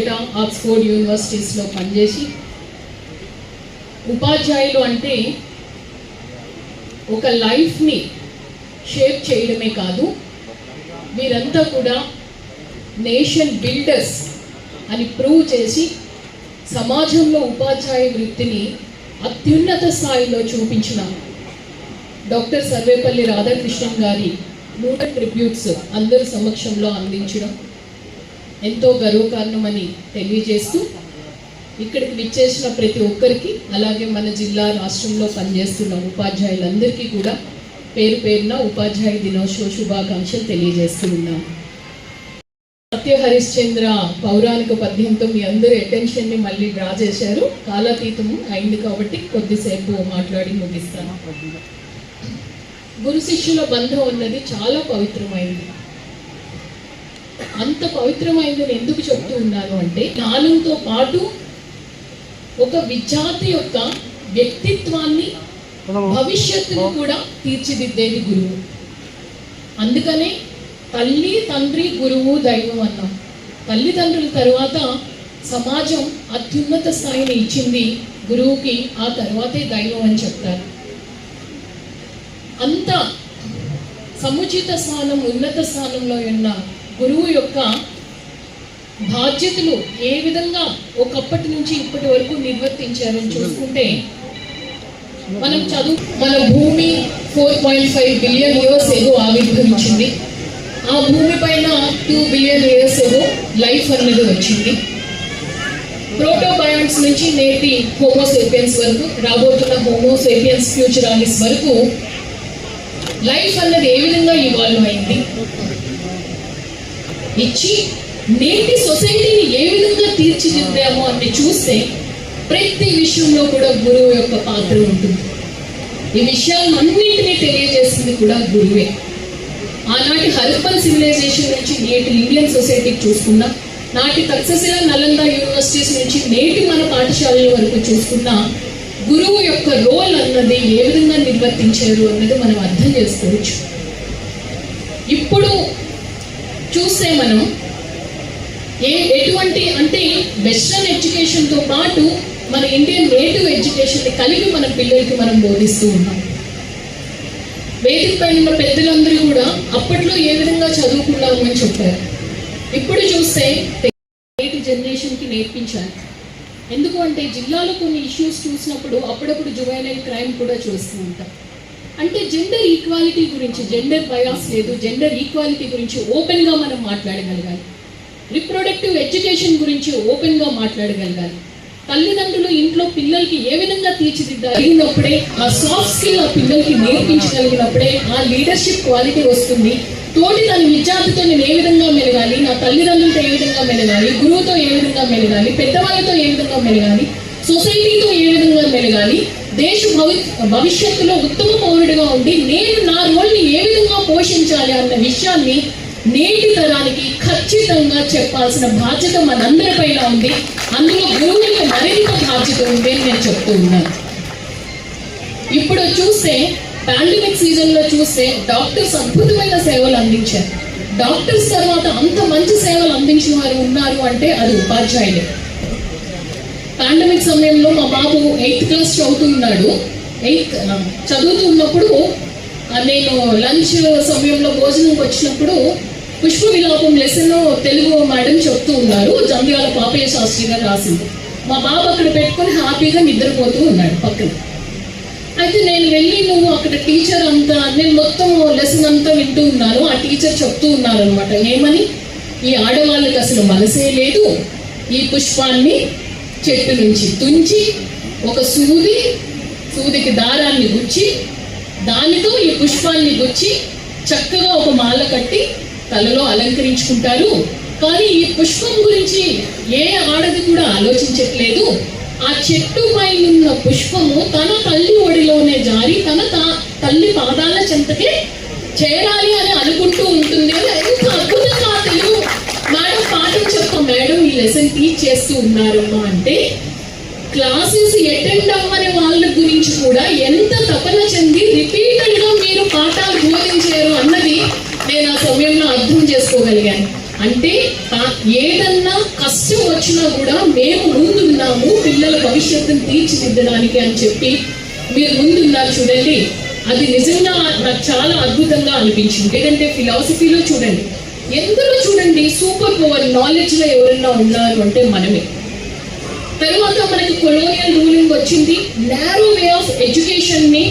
పేట Oxford యూనివర్సిటీస్లో పనిచేసి ఉపాధ్యాయులు అంటే ఒక లైఫ్ని షేప్ చేయడమే కాదు వీరంతా కూడా నేషన్ బిల్డర్స్ అని ప్రూవ్ చేసి సమాజంలో ఉపాధ్యాయ వృత్తిని అత్యున్నత స్థాయిలో చూపించిన డాక్టర్ సర్వేపల్లి రాధాకృష్ణన్ గారి నూట ట్రిబ్యూట్స్ అందరి సమక్షంలో అందించడం ఎంతో గర్వకారణమని తెలియజేస్తూ ఇక్కడికి విచ్చేసిన ప్రతి ఒక్కరికి అలాగే మన జిల్లా రాష్ట్రంలో పనిచేస్తున్న ఉపాధ్యాయులందరికీ కూడా పేరు పేరున ఉపాధ్యాయ దినోత్సవ శుభాకాంక్షలు తెలియజేస్తున్నాం. సత్య హరిశ్చంద్ర పౌరాణిక పద్యంతో మీ అందరి అటెన్షన్ని మళ్ళీ డ్రా చేశారు. కాలాతీతము అయింది కాబట్టి కొద్దిసేపు మాట్లాడి ముగిస్తాను గురు శిష్యుల బంధం ఉన్నది చాలా పవిత్రమైనది అంత పవిత్రమైనదని ఎందుకు చెప్తూ ఉన్నాను అంటే జ్ఞానంతో పాటు ఒక విద్యార్థి యొక్క వ్యక్తిత్వాన్ని భవిష్యత్తును కూడా తీర్చిదిద్దేది గురువు. అందుకనే తల్లి తండ్రి గురువు దైవం అన్నాం. తల్లిదండ్రుల తరువాత సమాజం అత్యున్నత స్థాయిని ఇచ్చింది గురువుకి ఆ తర్వాతే దైవం అని చెప్తారు. అంత సముచిత స్థానం ఉన్నత స్థానంలో ఉన్న గురువు యొక్క బాధ్యతలు ఏ విధంగా ఒకప్పటి నుంచి ఇప్పటి వరకు నిర్వర్తించారని చూసుకుంటే మనం చదువు మన భూమి four point five billion years ఏదో ఆవిర్భవించింది. ఆ భూమి పైన టూ బిలియన్ ఇయర్స్ ఏదో లైఫ్ అనేది వచ్చింది. ప్రోటోబయాన్స్ నుంచి నేటి హోమోసేపియన్స్ వరకు రాబోతున్న హోమోసేపియన్స్ ఫ్యూచరాలిస్ వరకు లైఫ్ అన్నది ఏ విధంగా ఇవాల్వ్ అయింది? ఇచ్చి నేటి సొసైటీని ఏ విధంగా తీర్చిదిద్దామో అని చూస్తే ప్రతి విషయంలో కూడా గురువు యొక్క పాత్ర ఉంటుంది. ఈ విషయాలన్నింటినీ తెలియజేస్తుంది కూడా గురువే. ఆనాటి హరప్పన్ సివిలైజేషన్ నుంచి నేటి ఇండియన్ సొసైటీకి చూసుకున్నా నాటి తక్షశిల నలంద యూనివర్సిటీస్ నుంచి నేటి మన పాఠశాలల వరకు చూసుకున్నా గురువు యొక్క రోల్ అన్నది ఏ విధంగా నిర్వర్తించారు అన్నది మనం అర్థం చేసుకోవచ్చు. ఇప్పుడు చూస్తే మనం ఏ ఎటువంటి అంటే వెస్ట్రన్ ఎడ్యుకేషన్తో పాటు మన ఇండియన్ నేటివ్ ఎడ్యుకేషన్ని కలిపి మన పిల్లలకి మనం బోధిస్తూ ఉన్నాం. వేదిక పైన ఉన్న పెద్దలందరూ కూడా అప్పట్లో ఏ విధంగా చదువుకున్నాము అని చెప్పారు. ఇప్పుడు చూస్తే నేటి జనరేషన్కి నేర్పించాలి. ఎందుకు అంటే జిల్లాలో కొన్ని ఇష్యూస్ చూసినప్పుడు అప్పుడప్పుడు జువైనల్ క్రైమ్ కూడా చూస్తూ ఉంటాం. అంటే జెండర్ ఈక్వాలిటీ గురించి జెండర్ బయాస్ లేదు జెండర్ ఈక్వాలిటీ గురించి ఓపెన్గా మనం మాట్లాడగలగాలి. రిప్రొడక్టివ్ ఎడ్యుకేషన్ గురించి ఓపెన్గా మాట్లాడగలగాలి. తల్లిదండ్రులు ఇంట్లో పిల్లలకి ఏ విధంగా తీర్చిదిద్దాలినప్పుడే ఆ సాఫ్ట్ స్కిల్ ఆ పిల్లలకి నేర్పించగలిగినప్పుడే ఆ లీడర్షిప్ క్వాలిటీ వస్తుంది. తోటి తన విద్యార్థితో నేను ఏ విధంగా మెలగాలి? నా తల్లిదండ్రులతో ఏ విధంగా మెలగాలి? గురువుతో ఏ విధంగా మెలగాలి? పెద్దవాళ్ళతో ఏ విధంగా మెలగాలి? సొసైటీతో ఏ విధంగా మెలగాలి దేశ భవి భవిష్యత్తులో ఉత్తమ పౌరుడిగా ఉండి నేను నా రోల్ని ఏ విధంగా పోషించాలి అన్న విషయాన్ని నేటి తరానికి ఖచ్చితంగా చెప్పాల్సిన బాధ్యత మనందరిపైన ఉంది. అందులో గురువులకు మరింత బాధ్యత ఉంది అని నేను చెప్తూ ఉన్నాను. ఇప్పుడు చూస్తే పాండమిక్ సీజన్లో చూస్తే డాక్టర్స్ అద్భుతమైన సేవలు అందించారు. డాక్టర్స్ తర్వాత అంత మంచి సేవలు అందించిన వారు ఉన్నారు అంటే అది ఉపాధ్యాయులే. పాండమిక్ సమయంలో మా బాబు ఎయిత్ క్లాస్ చదువుతున్నాడు. ఎయిత్ చదువుతూ ఉన్నప్పుడు నేను లంచ్ సమయంలో భోజనంకి వచ్చినప్పుడు పుష్ప విలాపం లెసన్ తెలుగు మేడం చెప్తూ ఉన్నారు. జంధ్యాల పాపయ్య శాస్త్రి గారు రాసింది. మా బాబు అక్కడ పెట్టుకొని హ్యాపీగా నిద్రపోతూ ఉన్నాడు పక్కన. అయితే నేను వెళ్ళి నువ్వు అక్కడ టీచర్ అంతా నేను మొత్తం లెసన్ అంతా వింటూ ఉన్నాను. ఆ టీచర్ చెప్తూ ఉన్నారు అనమాట ఏమని? ఈ ఆడవాళ్ళకి అసలు మనసే లేదు. ఈ పుష్పాన్ని చెట్టు నుంచి తుంచి ఒక సూది సూదికి దారాన్ని గుచ్చి దానితో ఈ పుష్పాన్ని గుచ్చి చక్కగా ఒక మాల కట్టి తలలో అలంకరించుకుంటారు. కానీ ఈ పుష్పం గురించి ఏ ఆడది కూడా ఆలోచించట్లేదు. ఆ చెట్టు పైనున్న పుష్పము తన తల్లి ఒడిలోనే జారి తన తల్లి పాదాల చెంతకే చేరాలి అని లెసన్ టీచ్ చేస్తూ ఉన్నారమ్మా అంటే క్లాసెస్ అటెండ్ అవ్వని వాళ్ళ గురించి కూడా ఎంత తపన చెంది రిపీటెడ్గా మీరు పాఠాలు బోధించారు అన్నది నేను ఆ సమయంలో అర్థం చేసుకోగలిగాను. అంటే ఏదన్నా కష్టం వచ్చినా కూడా మేము ముందున్నాము పిల్లల భవిష్యత్తును తీర్చిదిద్దడానికి అని చెప్పి మీరు ముందున్నారు చూడండి. అది నిజంగా నాకు చాలా అద్భుతంగా అనిపించింది. ఏదంటే ఫిలాసఫీలో చూడండి. ఎందులో చూడండి సూపర్ పవర్ నాలెడ్జ్లో ఎవరన్నా ఉన్నారు అంటే మనమే. తర్వాత మనకి కొలోనియల్ రూలింగ్ వచ్చింది. నారో వే ఆఫ్ ఎడ్యుకేషన్ని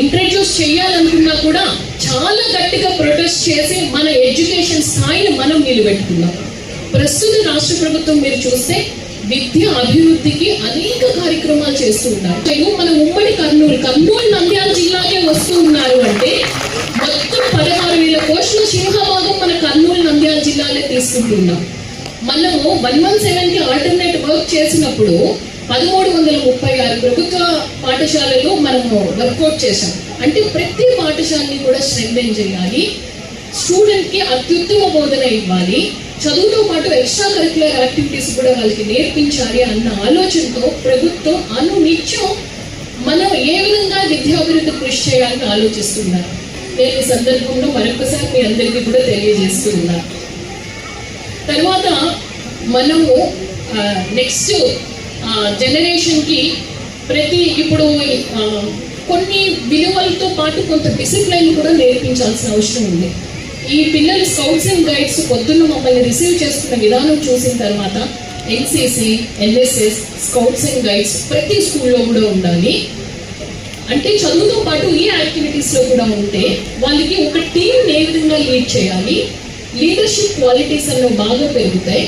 ఇంట్రడ్యూస్ చేయాలనుకున్నా కూడా చాలా గట్టిగా ప్రొటెస్ట్ చేసి మన ఎడ్యుకేషన్ స్థాయిని మనం నిలబెట్టుకున్నాం. ప్రస్తుత రాష్ట్ర ప్రభుత్వం మీరు చూస్తే విద్య అభివృద్ధికి అనేక కార్యక్రమాలు చేస్తూ ఉన్నారు. మన ఉమ్మడి కర్నూలు కర్నూలు నంద్యాల జిల్లాకే వస్తూ ఉన్నారు అంటే మొత్తం పదహారు వేల కోట్ల తీసుకుంటున్నాం. మనము వన్ వన్ సెవెన్కి ఆల్టర్నేట్ వర్క్ చేసినప్పుడు పదమూడు వందల ముప్పై ఆరు ప్రభుత్వ పాఠశాలలో మనము వర్కౌట్ చేశాం. అంటే ప్రతి పాఠశాలని కూడా స్ట్రెంగ్ చేయాలి. స్టూడెంట్కి అత్యుత్తమ బోధన ఇవ్వాలి. చదువుతో పాటు ఎక్స్ట్రా కరిక్యులర్ యాక్టివిటీస్ కూడా వాళ్ళకి నేర్పించాలి అన్న ఆలోచనతో ప్రభుత్వం అనునిత్యం మనం ఏ విధంగా విద్యాభివృద్ధి కృషి చేయాలని ఆలోచిస్తున్నారు. నేను ఈ సందర్భంలో మరొకసారి మీ అందరికీ కూడా తెలియజేస్తున్నాను తర్వాత మనము నెక్స్ట్ జనరేషన్కి ప్రతి ఇప్పుడు కొన్ని విలువలతో పాటు కొంత డిసిప్లైన్ కూడా నేర్పించాల్సిన అవసరం ఉంది. ఈ పిల్లలు స్కౌట్స్ అండ్ గైడ్స్ పొద్దున్న మమ్మల్ని రిసీవ్ చేసుకున్న విధానం చూసిన తర్వాత NCC NSS scouts and guides ప్రతి స్కూల్లో కూడా ఉండాలి. అంటే చదువుతో పాటు ఈ యాక్టివిటీస్లో కూడా ఉంటే వాళ్ళకి ఒక టీం ఏ విధంగా లీడ్ చేయాలి? లీడర్షిప్ క్వాలిటీస్ అన్న బాగా పెరుగుతాయి.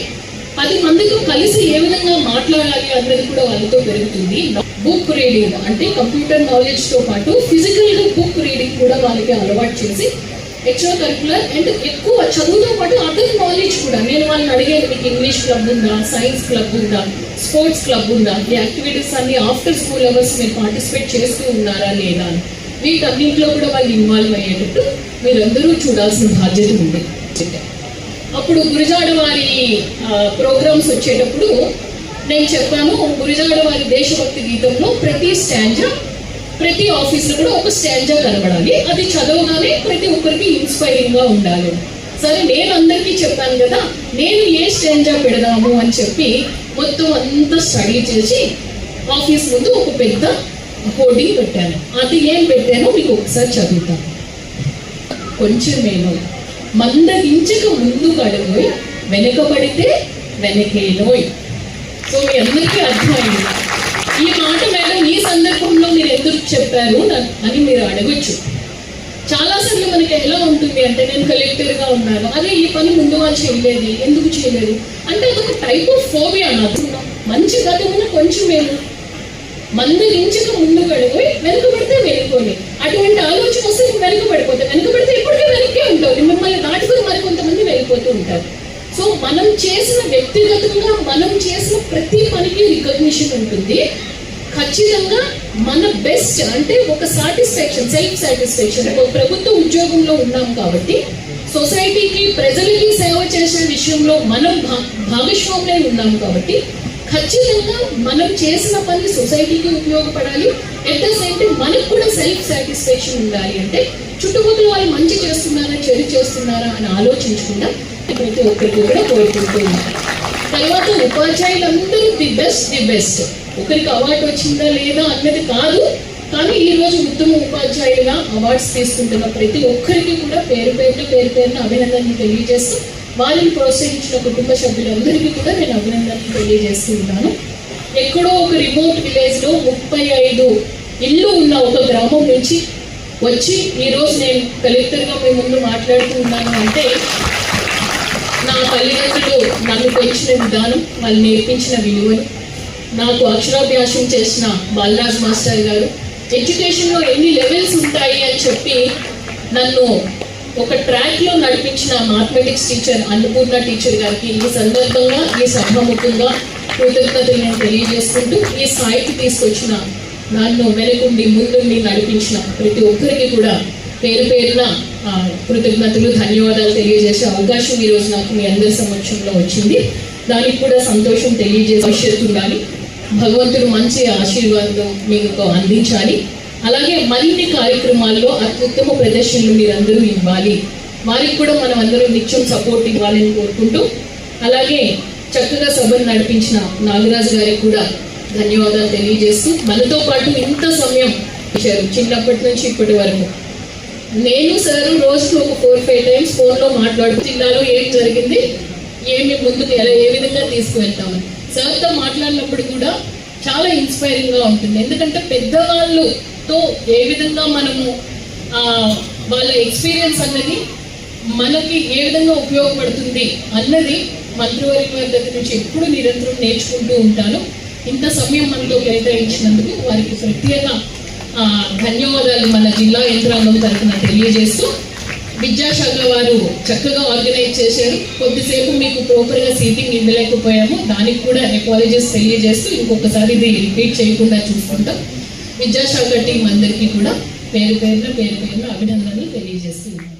పది మందితో కలిసి ఏ విధంగా మాట్లాడాలి అన్నది కూడా వాళ్ళతో పెరుగుతుంది. బుక్ రీడింగ్ అంటే కంప్యూటర్ నాలెడ్జ్తో పాటు ఫిజికల్గా బుక్ రీడింగ్ కూడా వాళ్ళకి అలవాటు చేసి ఎక్స్ట్రా కరికులర్ అండ్ ఎక్కువ చదువుతో పాటు అదర్ నాలెడ్జ్ కూడా నేను వాళ్ళని అడిగాను మీకు ఇంగ్లీష్ క్లబ్ ఉందా సైన్స్ క్లబ్ ఉందా స్పోర్ట్స్ క్లబ్ ఉందా ఈ యాక్టివిటీస్ అన్ని ఆఫ్టర్ స్కూల్ అవర్స్ మీరు పార్టిసిపేట్ చేస్తూ ఉన్నారా లేదా అని. వీటన్నింటిలో కూడా వాళ్ళు ఇన్వాల్వ్ అయ్యేటట్టు మీరందరూ చూడాల్సిన బాధ్యత ఉంది. అప్పుడు గురిజాడ వారి ప్రోగ్రామ్స్ వచ్చేటప్పుడు నేను చెప్పాను గురిజాడ వారి దేశభక్తి గీతంలో ప్రతి స్టాంజా ప్రతి ఆఫీస్లో కూడా ఒక స్టాంజా కనబడాలి. అది చదవగానే ప్రతి ఒక్కరికి ఇన్స్పైరింగ్గా ఉండాలి. సరే నేను అందరికీ చెప్పాను కదా నేను ఏ స్టాంజా పెడదాము అని చెప్పి మొత్తం అంతా స్టడీ చేసి ఆఫీస్ ముందు ఒక పెద్ద హోర్డింగ్ పెట్టాను. అది ఏం పెట్టానో మీకు ఒకసారి చదువుతాను. కొంచెమేనో మందగించక ముందుకు అడుగు వెనుకబడితే వెనకేనోయ్. సో మీ అందరికీ అర్థమైంది. ఈ మాట మేడం ఈ సందర్భంలో మీరు ఎందుకు చెప్పారు అని మీరు అడగొచ్చు. చాలాసార్లు మనకి ఎలా ఉంటుంది అంటే నేను కలెక్టర్గా ఉన్నాను అదే ఈ పని ముందు వాళ్ళు చేయలేదు ఎందుకు చేయలేదు? అంటే అదొక టైప్ ఆఫ్ ఫోబియా నాకు మంచి గత ఉన్న కొంచెమేను ఇంచక ముందు కడుగు వెనుకబడితే వెనుకొని. అటువంటి ఆలోచన వస్తే నువ్వు వెనుకబడిపోతే ఇప్పటికే మిమ్మల్ని దాటుకుని మరి కొంతమంది వెళ్ళిపోతూ ఉంటారు. సో మనం చేసిన వ్యక్తిగతంగా మనం చేసిన ప్రతి పనికి రికగ్నిషన్ ఉంటుంది. ఖచ్చితంగా మన బెస్ట్ అంటే ఒక సాటిస్ఫాక్షన్ సెల్ఫ్ సాటిస్ఫాక్షన్ ఒక ప్రభుత్వ ఉద్యోగంలో ఉన్నాం కాబట్టి సొసైటీకి ప్రజలకి సేవ చేసే విషయంలో మనం భా భాగస్వాములై ఉన్నాం కాబట్టి ఖచ్చితంగా మనం చేసిన పని సొసైటీకి ఉపయోగపడాలి. ఎట్ ద సేమ్ టైం మనకు కూడా సెల్ఫ్ సాటిస్ఫాక్షన్ ఉండాలి. అంటే చుట్టుపక్కల వాళ్ళు మంచి చేస్తున్నారా చెడు చేస్తున్నారా అని ఆలోచించకుండా ప్రతి ఒక్కరికి కూడా కోరుకుంటూ ఉన్నాం తర్వాత ఉపాధ్యాయులందరూ ది బెస్ట్ ది బెస్ట్ ఒకరికి అవార్డు వచ్చిందా లేదా అన్నది కాదు. కానీ ఈ రోజు ఉత్తమ ఉపాధ్యాయులుగా అవార్డ్స్ తీసుకుంటున్న ప్రతి ఒక్కరికి కూడా పేరు పేరున పేరు పేరున అభినందనలు తెలియజేస్తూ వాళ్ళని ప్రోత్సహించిన కుటుంబ సభ్యులందరికీ కూడా నేను అభినందనలు తెలియజేస్తూ ఎక్కడో ఒక రిమోట్ విలేజ్లో ముప్పై ఐదు ఇల్లు ఉన్న ఒక గ్రామం నుంచి వచ్చి ఈరోజు నేను కలెక్టర్గా మీ ముందు మాట్లాడుతూ ఉన్నాను అంటే నా తల్లిదండ్రులు నన్ను పెంచిన విధానం వాళ్ళు నేర్పించిన విలువలు నాకు అక్షరాభ్యాసం చేసిన బాలరాజ్ మాస్టర్ గారు ఎడ్యుకేషన్లో ఎన్ని లెవెల్స్ ఉంటాయి అని చెప్పి నన్ను ఒక ట్రాక్లో నడిపించిన మ్యాథమెటిక్స్ టీచర్ అన్నపూర్ణ టీచర్ గారికి ఈ సందర్భంగా ఈ సభాముఖంగా కృతజ్ఞతలు నేను తెలియజేసుకుంటూ ఈ స్థాయికి తీసుకొచ్చిన నన్ను వెనుకుండి ముందుండి నడిపించిన ప్రతి ఒక్కరికి కూడా పేరు పేరున కృతజ్ఞతలు ధన్యవాదాలు తెలియజేసే అవకాశం ఈ రోజు నాకు మీ అందరి సమక్షంలో వచ్చింది. దానికి కూడా సంతోషం తెలియజేసే భవిష్యత్తు ఉండాలి. భగవంతుడు మంచి ఆశీర్వాదం మీకు అందించాలి. అలాగే మరిన్ని కార్యక్రమాల్లో అత్యుత్తమ ప్రదర్శనలు మీరందరూ ఇవ్వాలి. వారికి కూడా మనం అందరూ నిత్యం సపోర్ట్ ఇవ్వాలని కోరుకుంటూ అలాగే చక్కగా సభను నడిపించిన నాగరాజు గారికి కూడా ధన్యవాదాలు తెలియజేస్తూ మనతో పాటు ఇంత సమయం ఇచ్చారు చిన్నప్పటి నుంచి ఇప్పటి వరకు. నేను సార్ రోజుకు ఒక ఫోర్ ఫైవ్ టైమ్స్ ఫోన్లో మాట్లాడుతూ జిల్లాలో ఏం జరిగింది? ఏమి ముందుకు ఎలా ఏ విధంగా తీసుకువెళ్తామని? సార్తో మాట్లాడినప్పుడు కూడా చాలా ఇన్స్పైరింగ్గా ఉంటుంది. ఎందుకంటే పెద్దవాళ్ళు సో ఏ విధంగా మనము వాళ్ళ ఎక్స్పీరియన్స్ అన్నది మనకి ఏ విధంగా ఉపయోగపడుతుంది అన్నది మంత్రివర్గ వారి దగ్గర నుంచి ఎప్పుడు నిరంతరం నేర్చుకుంటూ ఉంటాను. ఇంత సమయం మనతో కేటాయించినందుకు వారికి ప్రత్యేక ధన్యవాదాలు మన జిల్లా యంత్రాంగం తరఫున తెలియజేస్తూ. విద్యాశాఖ వారు చక్కగా ఆర్గనైజ్ చేశారు. కొద్దిసేపు మీకు ప్రోపర్గా సీటింగ్ ఇవ్వలేకపోయాము. దానికి కూడా ఎకాలజీస్ తెలియజేస్తూ ఇంకొకసారి ఇది రిపీట్ చేయకుండా చూసుకుంటాం. విద్యాశాఖ టీం అందరికీ కూడా పేరు పేరున పేరు పేరున అభినందనలు తెలియజేస్తున్నాను.